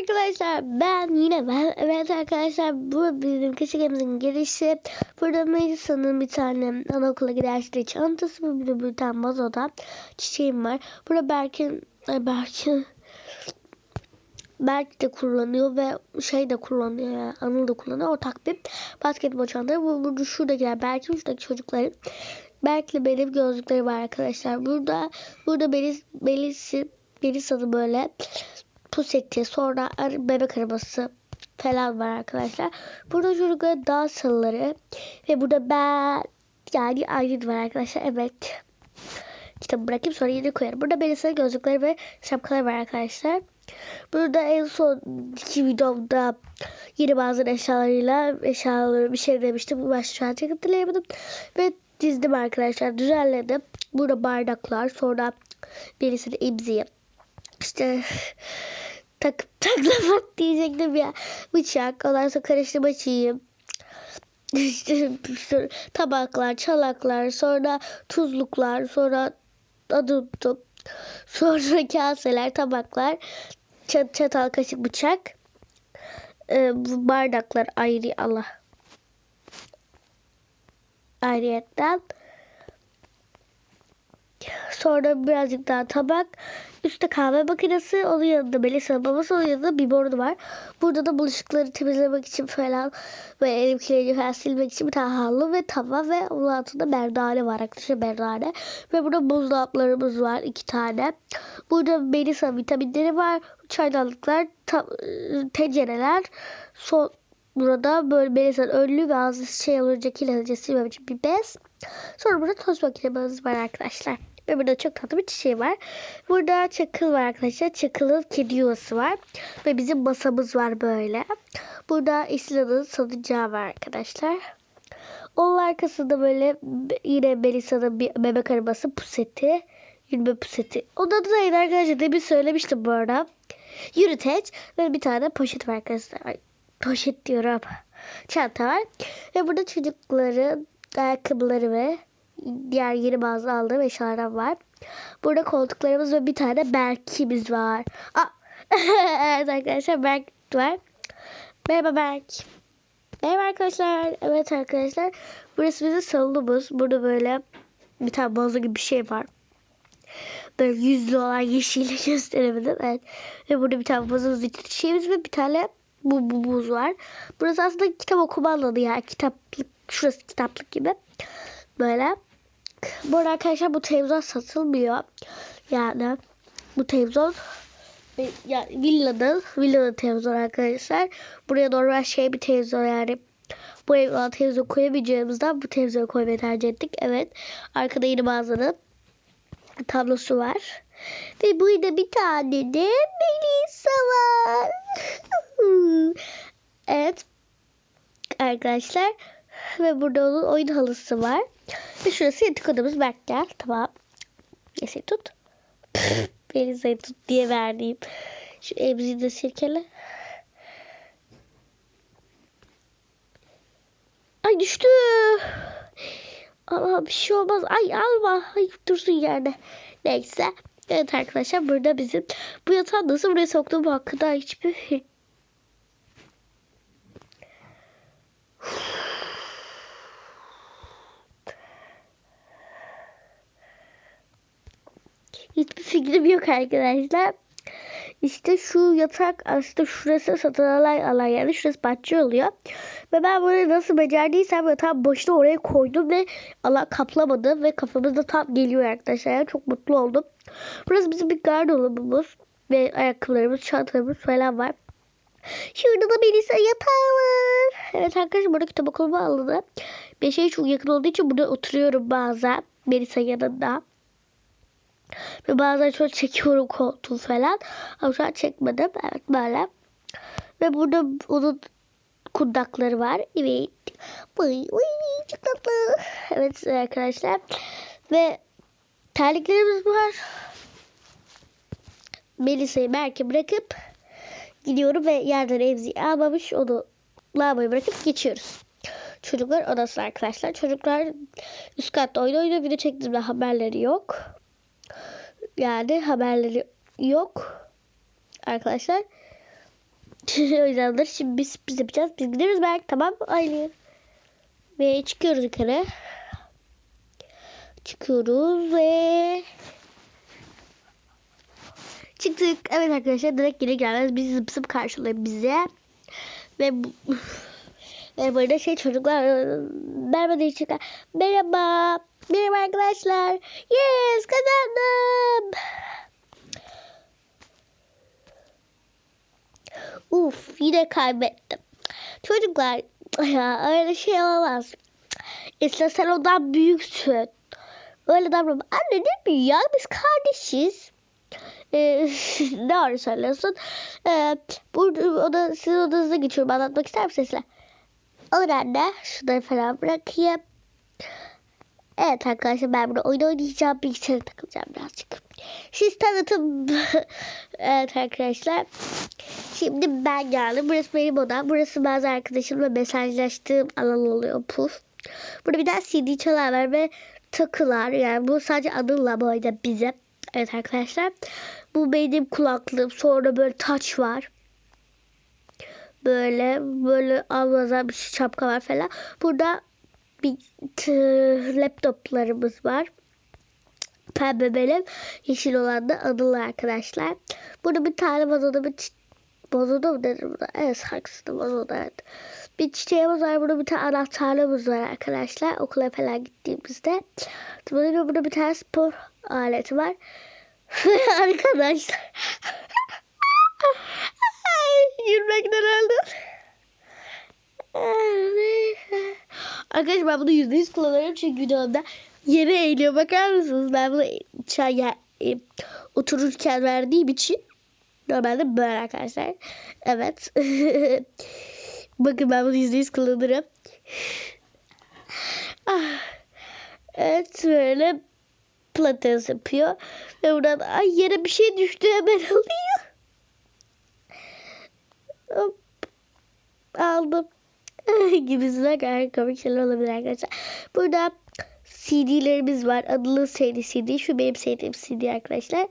arkadaşlar ben yine ben evet arkadaşlar bu bizim küçüğümüzün girişi. Burada Melisa'nın bir tane anaokula gidersin çantası bu bir bir tane vazoda çiçeğim var. Burada Berk'in Berk'in Berk de kullanıyor ve şey de kullanıyor yani Anıl da kullanıyor. Ortak bir basketbol çantası bu burada şuradakiler Berk'in şuradaki çocukların Berk'le benim gözlükleri var arkadaşlar. Burada burada Melis Melis'i Melisa'nın böyle puseti sonra bebek arabası falan var arkadaşlar. Burada çocuklara dağ salıları ve burada ben yani Aylin var arkadaşlar. Evet. Kitabı bırakayım sonra yine koyarım. Burada Melisa'nın gözlükleri ve şapkaları var arkadaşlar. Burada en son iki videomda yine bazı eşyalarıyla eşyaları bir şey demiştim. Başta şu an çok. Ve dizdim arkadaşlar. Düzenledim. Burada bardaklar. Sonra birisini imziye işte takıp taklamak diyecektim ya. Bıçak, ondan sonra karıştırma çiğim. İşte tabaklar, çalaklar, sonra tuzluklar, sonra adı unuttum. Sonra kaseler, tabaklar, çat, çatal, kaşık, bıçak. Ee, bardaklar ayrı Allah. Ayrıyetten. Sonra birazcık daha tabak. Üstte kahve makinesi. Onun yanında Melisa'nın babası. Onun yanında bir bordu var. Burada da bulaşıkları temizlemek için falan ve elim kirliliği falan silmek için bir tane havlu ve tava ve onun altında merdane var arkadaşlar merdane. Ve burada buzdolaplarımız var iki tane. Burada Melisa vitaminleri var. Çaydanlıklar, ta- tencereler. Son Burada böyle Melisa'nın önlüğü ve ağzı şey olunca kirlenince silmem için bir bez. Sonra burada toz makinemiz var arkadaşlar. Ve burada çok tatlı bir çiçeği var. Burada çakıl var arkadaşlar. Çakılın kedi yuvası var. Ve bizim masamız var böyle. Burada İslam'ın salıncağı var arkadaşlar. Onun arkasında böyle yine Melisa'nın bir bebek arabası puseti. Yürüme puseti. Onun adı neydi arkadaşlar? Demin söylemiştim bu arada. Yürüteç ve bir tane poşet var arkadaşlar. Ay, poşet diyorum. Çanta var. Ve burada çocukların ayakkabıları ve diğer yeni bazı aldığım eşyalarım var. Burada koltuklarımız ve bir tane Berk'imiz var. Aa, evet arkadaşlar Berk var. Merhaba Berk. Merhaba arkadaşlar. Evet arkadaşlar. Burası bizim salonumuz. Burada böyle bir tane bozu gibi bir şey var. Böyle yüzlü olan yeşil gösteremedim. Evet. Ve burada bir tane bozumuz şeyimiz ve bir tane bu, bu buz var. Burası aslında kitap okuma alanı ya. Kitaplık. Şurası kitaplık gibi. Böyle. Bu arada arkadaşlar bu televizyon satılmıyor. Yani bu televizyon yani villanın, villanın televizyon arkadaşlar. Buraya normal şey bir televizyon yani bu evden televizyon koyamayacağımızdan bu televizyonu koymayı tercih ettik. Evet. Arkada yeni mağazanın tablosu var. Ve burada bir tane de Melisa var. evet. Arkadaşlar. Ve burada onun oyun halısı var. Ve şurası yatak odamız. Berk gel. Tamam. Neyse tut. Melisa'yı tut diye verdiğim. Şu emziği de sirkele. Ay düştü. Ama bir şey olmaz. Ay alma. Ay dursun yerde. Neyse. Evet arkadaşlar burada bizim bu yatağı nasıl buraya soktuğum hakkında hiçbir hiçbir fikrim yok arkadaşlar. İşte şu yatak aslında şurası satın alan alan yani şurası bahçe oluyor. Ve ben bunu nasıl becerdiysem yatağın başına oraya koydum ve alan kaplamadı ve kafamızda tam geliyor arkadaşlar. Yani çok mutlu oldum. Burası bizim bir gardırobumuz ve ayakkabılarımız, çantalarımız falan var. Şurada da Melisa yatağı var. Evet arkadaşlar burada kitap okuma alanı. Bir şey çok yakın olduğu için burada oturuyorum bazen. Melisa yanında. Ve bazen çok çekiyorum koltuğu falan. Ama şu an çekmedim. Evet böyle. Ve burada onun kundakları var. Evet. Uy, uy, çok tatlı. Evet arkadaşlar. Ve terliklerimiz var. Melisa'yı Berk'e bırakıp gidiyorum ve yerden evzi almamış onu lavaboya bırakıp geçiyoruz. Çocuklar odası arkadaşlar. Çocuklar üst katta oyun oynuyor. Video çektiğimde haberleri yok. Yani haberleri yok. Arkadaşlar. o yüzdendir. Şimdi biz sürpriz yapacağız. Biz gidiyoruz belki tamam Aylin? Ve çıkıyoruz yukarı. Çıkıyoruz ve çıktık. Evet arkadaşlar direkt geri gelmez. Bizi zıp zıp karşılıyor bize. Ve bu, ve burada şey çocuklar merhaba diye çıkar. Merhaba. Merhaba arkadaşlar. Yes kazandım. Uf yine kaybettim. Çocuklar ya öyle şey olmaz. İşte sen ondan büyüksün. Öyle davranma. Anne ne büyüğü ya biz kardeşiz. Ee, doğru söylüyorsun. Ee, burada oda, sizin odanıza geçiyorum. Anlatmak ister misiniz? Olur anne. Şunları falan bırakayım. Evet arkadaşlar ben burada oyun oynayacağım. Bilgisayara takılacağım birazcık. Siz tanıtın. evet arkadaşlar. Şimdi ben geldim. Burası benim odam. Burası bazı arkadaşımla mesajlaştığım alan oluyor. Puf. Burada bir tane CD çalar var ve takılar. Yani bu sadece adıyla bu oyunda bize. Evet arkadaşlar. Bu benim kulaklığım. Sonra böyle taç var. Böyle böyle avlaza bir şapka var falan. Burada bir laptoplarımız var. Pembe benim. Yeşil olan da adılı arkadaşlar. Burada bir tane vazoda bir vazoda mı dedim burada? Evet saksıda vazoda evet. Bir çiçeğimiz var. Burada bir tane anahtarlığımız var arkadaşlar. Okula falan gittiğimizde. Burada, burada bir tane spor aleti var. arkadaşlar. Arkadaşlar ben bunu yüzde yüz kullanıyorum çünkü videomda yere eğiliyor. Bakar mısınız? Ben bunu çay ya, e, otururken verdiğim için normalde böyle arkadaşlar. Evet. Bakın ben bunu yüzde yüz kullanırım. Ah. Evet böyle pilates yapıyor. Ve buradan ay yere bir şey düştü hemen alıyor. Gibisinden gayet komik şeyler olabilir arkadaşlar. Burada CD'lerimiz var. Adlı CD CD. Şu benim sevdiğim CD arkadaşlar.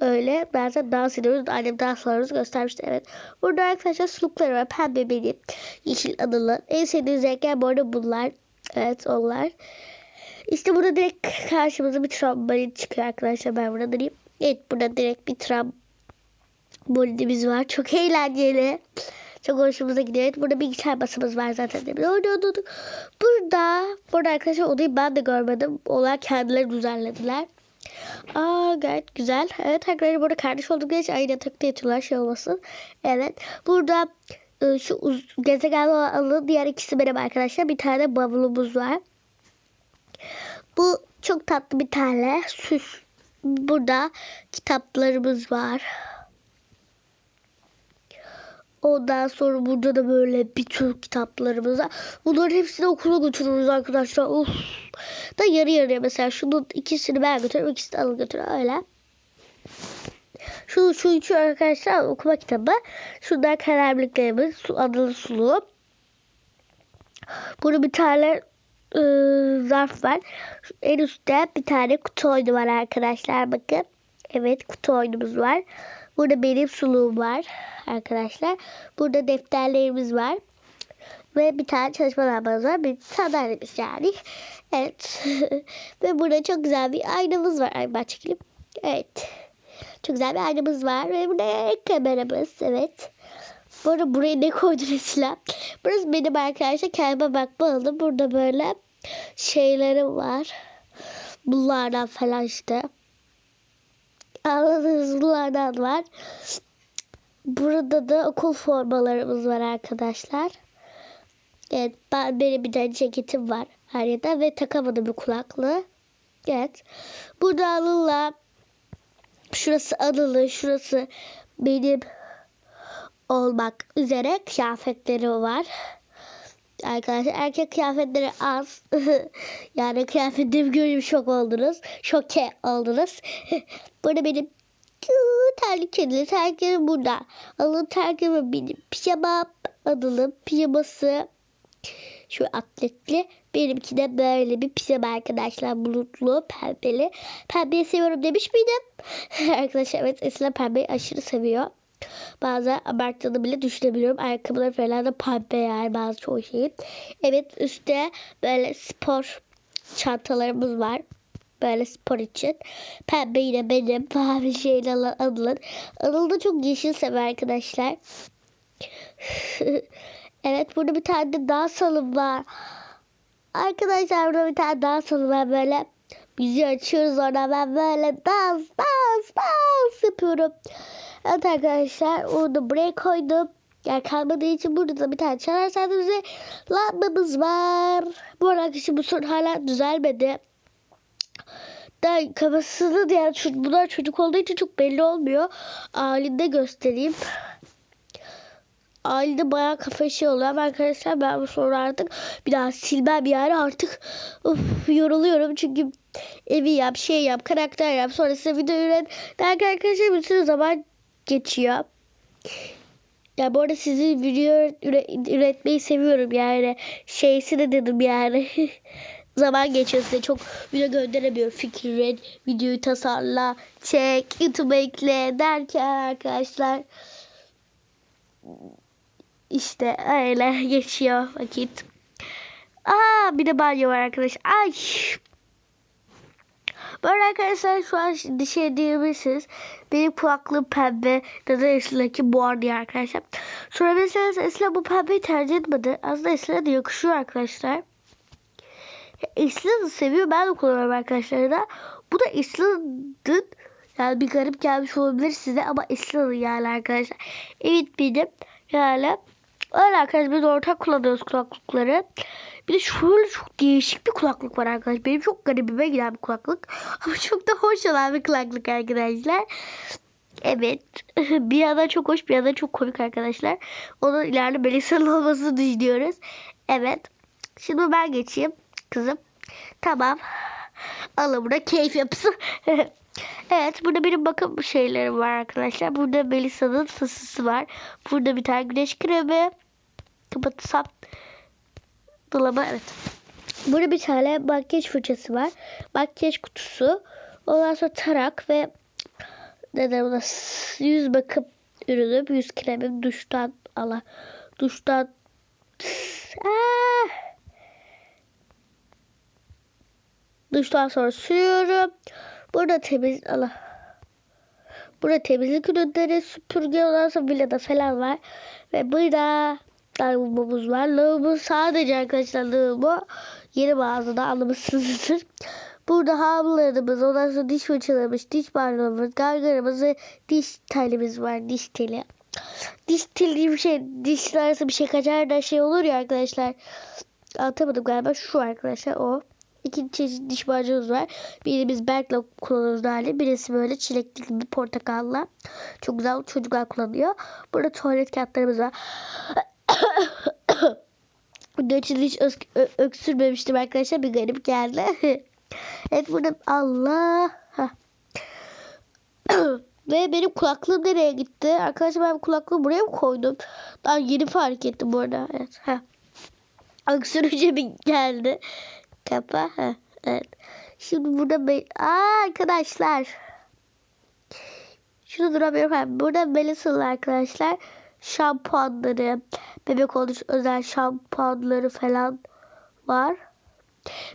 Öyle. Zaten dans ediyoruz. Annem danslarımızı göstermişti. Evet. Burada arkadaşlar sulukları var. Pembe benim. Yeşil adılı. En sevdiğim renkler bu arada bunlar. Evet onlar. İşte burada direkt karşımıza bir trambolin çıkıyor arkadaşlar. Ben burada durayım. Evet burada direkt bir trambolinimiz var. Çok eğlenceli. Çok hoşumuza gidiyor. Burada bilgisayar masamız var zaten. Demin oynuyorduk. Burada, burada arkadaşlar odayı ben de görmedim. Onlar kendileri düzenlediler. Aa gayet güzel. Evet arkadaşlar burada kardeş oldukları için aynı yatakta yatıyorlar şey olmasın. Evet. Burada e, şu gezegen alanın diğer ikisi benim arkadaşlar. Bir tane bavulumuz var. Bu çok tatlı bir tane süs. Burada kitaplarımız var. Ondan sonra burada da böyle bir tür kitaplarımız var. Bunların hepsini okula götürürüz arkadaşlar. Of. Da yarı yarıya mesela şunun ikisini ben götürüyorum. ikisini alın götürüyorum öyle. Şu, şu üçü arkadaşlar okuma kitabı. Şunlar kalemliklerimiz. Su, adlı sulu. Burada bir tane e, zarf var. En üstte bir tane kutu oyunu var arkadaşlar. Bakın. Evet kutu oyunumuz var. Burada benim suluğum var arkadaşlar. Burada defterlerimiz var. Ve bir tane çalışma lambamız var. Bir sandalyemiz yani. Evet. Ve burada çok güzel bir aynamız var. Ay ben çekeyim. Evet. Çok güzel bir aynamız var. Ve burada kameramız. Evet. Bu arada buraya ne koydun Esila? Burası benim arkadaşlar kendime bakma alanım. Burada böyle şeylerim var. Bunlardan falan işte. Bunlardan var. Burada da okul formalarımız var arkadaşlar. Evet ben, benim bir tane ceketim var her yerde ve takamadım bir kulaklığı. Evet. Burada alınla şurası alılı şurası benim olmak üzere kıyafetleri var. Arkadaşlar erkek kıyafetleri az. yani kıyafetlerimi görüp şok oldunuz. Şoke oldunuz. burada benim terlik kedili terliklerim burada. Alın terliklerim benim. Pijama adlı pijaması. Şu atletli. Benimki de böyle bir pijama arkadaşlar. Bulutlu, pembeli. Pembeyi seviyorum demiş miydim? arkadaşlar evet Esra pembeyi aşırı seviyor. Bazen abarttığını bile düşünebiliyorum. Ayakkabıları falan da pembe yani bazı çoğu şeyin. Evet üstte böyle spor çantalarımız var. Böyle spor için. Pembe yine benim. Mavi şeyle Anıl'ın. Anıl da çok yeşil sever arkadaşlar. evet burada bir tane de daha salon var. Arkadaşlar burada bir tane daha salon var böyle. Bizi açıyoruz orada ben böyle dans dans dans yapıyorum. Evet arkadaşlar onu buraya koydum. Yer kalmadığı için burada da bir tane çalar saatimize lambamız var. Bu arkadaşlar bu sorun hala düzelmedi. Da kafasını diğer çocuk, bunlar çocuk olduğu için çok belli olmuyor. Halinde göstereyim. Halinde bayağı kafa şey oluyor ama arkadaşlar ben bu soru artık bir daha silmem yani artık of, yoruluyorum çünkü evi yap şey yap karakter yap sonra size video üret derken arkadaşlar sürü zaman geçiyor. Ya bu arada sizi video üre- üretmeyi seviyorum yani. Şeysi de dedim yani. Zaman geçiyor size çok video gönderemiyorum. Fikir üret, videoyu tasarla, çek, YouTube'a ekle derken arkadaşlar. işte öyle geçiyor vakit. Aa bir de banyo var arkadaşlar. Ay. Böyle arkadaşlar şu an şey diyebilirsiniz. Benim kulaklığım pembe. Neden Esra'daki bu diye arkadaşlar. Mesela Esra bu pembeyi tercih etmedi. Aslında Esra da yakışıyor arkadaşlar. Esra da seviyor. Ben de kullanıyorum arkadaşlar da. Bu da Esra'nın yani bir garip gelmiş olabilir size ama Esra'nın yani arkadaşlar. Evet benim yani öyle arkadaşlar biz ortak kullanıyoruz kulaklıkları. Bir de şöyle çok değişik bir kulaklık var arkadaşlar. Benim çok garibime giden bir kulaklık. Ama çok da hoş olan bir kulaklık arkadaşlar. Evet. bir yana çok hoş bir yana çok komik arkadaşlar. Onun ileride Melisa'nın olmasını düşünüyoruz. Evet. Şimdi ben geçeyim kızım. Tamam. Alın burada keyif yapsın. evet burada benim bakım şeylerim var arkadaşlar. Burada Melisa'nın fısısı var. Burada bir tane güneş kremi. Kapatsam dolaba evet. Burada bir tane makyaj fırçası var. Makyaj kutusu. Ondan sonra tarak ve neden buna yüz bakım ürünüm. Yüz kremim duştan ala. Duştan ah! Duştan sonra sürüyorum. Burada temiz ala. Burada temizlik ürünleri, süpürge ondan sonra villada falan var. Ve burada lavabomuz var. Lavabo sadece arkadaşlar lavabo yeni mağazada anlamışsınızdır. Burada havlularımız, ondan sonra diş fırçalarımız, diş bardağımız, gargaramız ve diş telimiz var. Diş teli. Diş teli bir şey, dişler arası bir şey kaçar da şey olur ya arkadaşlar. Anlatamadım galiba. Şu arkadaşlar o. İki çeşit diş macunumuz var. Birimiz Berk'le kullanıyoruz hali. Birisi böyle çilekli gibi portakalla. Çok güzel çocuklar kullanıyor. Burada tuvalet kağıtlarımız var. İçin hiç öksürmemiştim arkadaşlar. Bir garip geldi. evet burada Allah. Ve benim kulaklığım nereye gitti? Arkadaşlar ben kulaklığımı buraya mı koydum? Daha yeni fark ettim bu arada. Evet. Öksürünce mi geldi? Kapa. Heh. Evet. Şimdi burada be Aa, arkadaşlar. Şunu duramıyorum. Burada Melisa'lı arkadaşlar şampuanları, bebek oluş özel şampuanları falan var.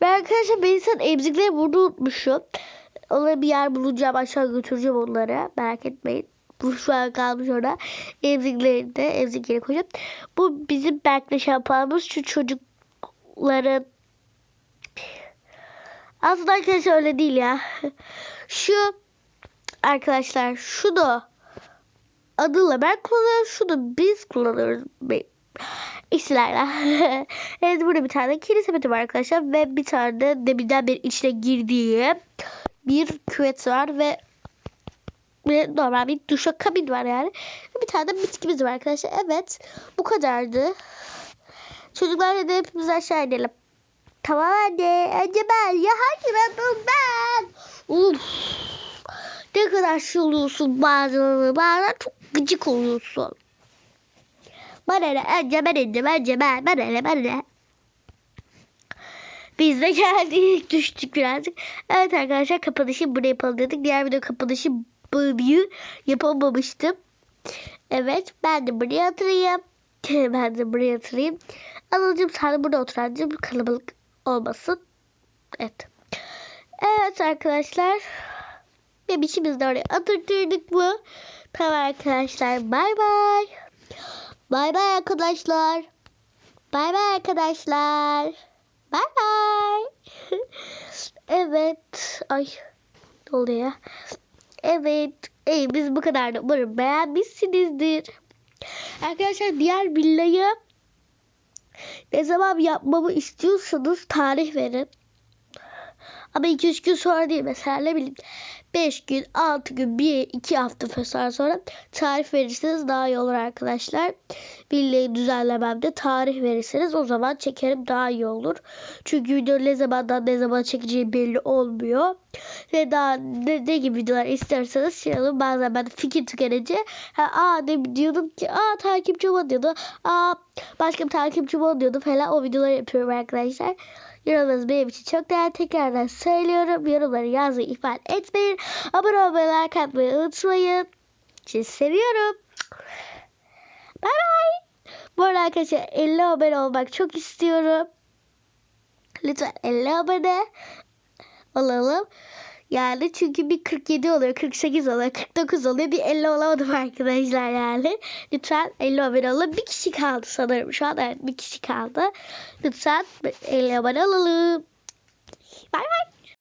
Ben arkadaşlar Melisa'nın emzikleri burada unutmuşum. Onları bir yer bulacağım aşağı götüreceğim onları. Merak etmeyin. Bu şu an kalmış orada. Emziklerini de emzik yere koyacağım. Bu bizim Berk'le şampuanımız. Şu çocukların aslında arkadaşlar öyle değil ya. Şu arkadaşlar şu da adıyla ben kullanıyorum. Şu da biz kullanıyoruz. İşlerle. evet burada bir tane kiri sepeti var arkadaşlar. Ve bir tane de deminden bir içine girdiği bir küvet var. Ve normal bir duşa kabin var yani. Bir tane de bitkimiz var arkadaşlar. Evet. Bu kadardı. Çocuklar da hepimiz aşağı inelim. Tamam anne. Önce ben. Ya hayır ben ben. Uf. Ne kadar şey oluyorsun bazen. Bazen çok gıcık oluyorsun. Bana ne? Önce ben indim. Önce ben. Bana ne? Bana ne? Biz de geldik. Düştük birazcık. Evet arkadaşlar kapanışı buraya yapalım dedik. Diğer video kapanışı bunu yapamamıştım. Evet ben de buraya oturayım. Ben de buraya oturayım. Anılcım sen burada otur anneciğim. Kalabalık olmasın. Evet. Evet arkadaşlar. Bebişimizi de oraya oturturduk mu? Tamam arkadaşlar. Bay bay. Bay bay arkadaşlar. Bay bay arkadaşlar. Bay bay. evet. Ay. Ne oluyor ya? Evet. İyi biz bu kadar da umarım beğenmişsinizdir. Arkadaşlar diğer villayı ne zaman yapmamı istiyorsanız tarih verin. Ama 2-3 gün sonra değil mesela bileyim 5 gün, 6 gün, 1, 2 hafta falan sonra tarih verirseniz daha iyi olur arkadaşlar. Villayı düzenlememde tarih verirseniz o zaman çekerim daha iyi olur. Çünkü video ne zamandan ne zaman çekeceği belli olmuyor. Ve daha ne, ne gibi videolar isterseniz alın. Bazen ben fikir tükenince ha, aa ne diyordum ki aa takipçi ol diyordu. Aa başka bir takipçi ol diyordu falan o videoları yapıyorum arkadaşlar. Yorumlarınız benim için çok değerli. Tekrardan söylüyorum. Yorumları yazmayı ihmal etmeyin. Abone olmayı, like atmayı unutmayın. Sizi seviyorum. Bay bay. Bu arada arkadaşlar 50 abone olmak çok istiyorum. Lütfen 50 abone olalım. Yani çünkü bir 47 oluyor, 48 oluyor, 49 oluyor. Bir 50 olamadım arkadaşlar yani. Lütfen 50 abone olun. Bir kişi kaldı sanırım. Şu an evet bir kişi kaldı. Lütfen 50 abone olalım. Bay bay.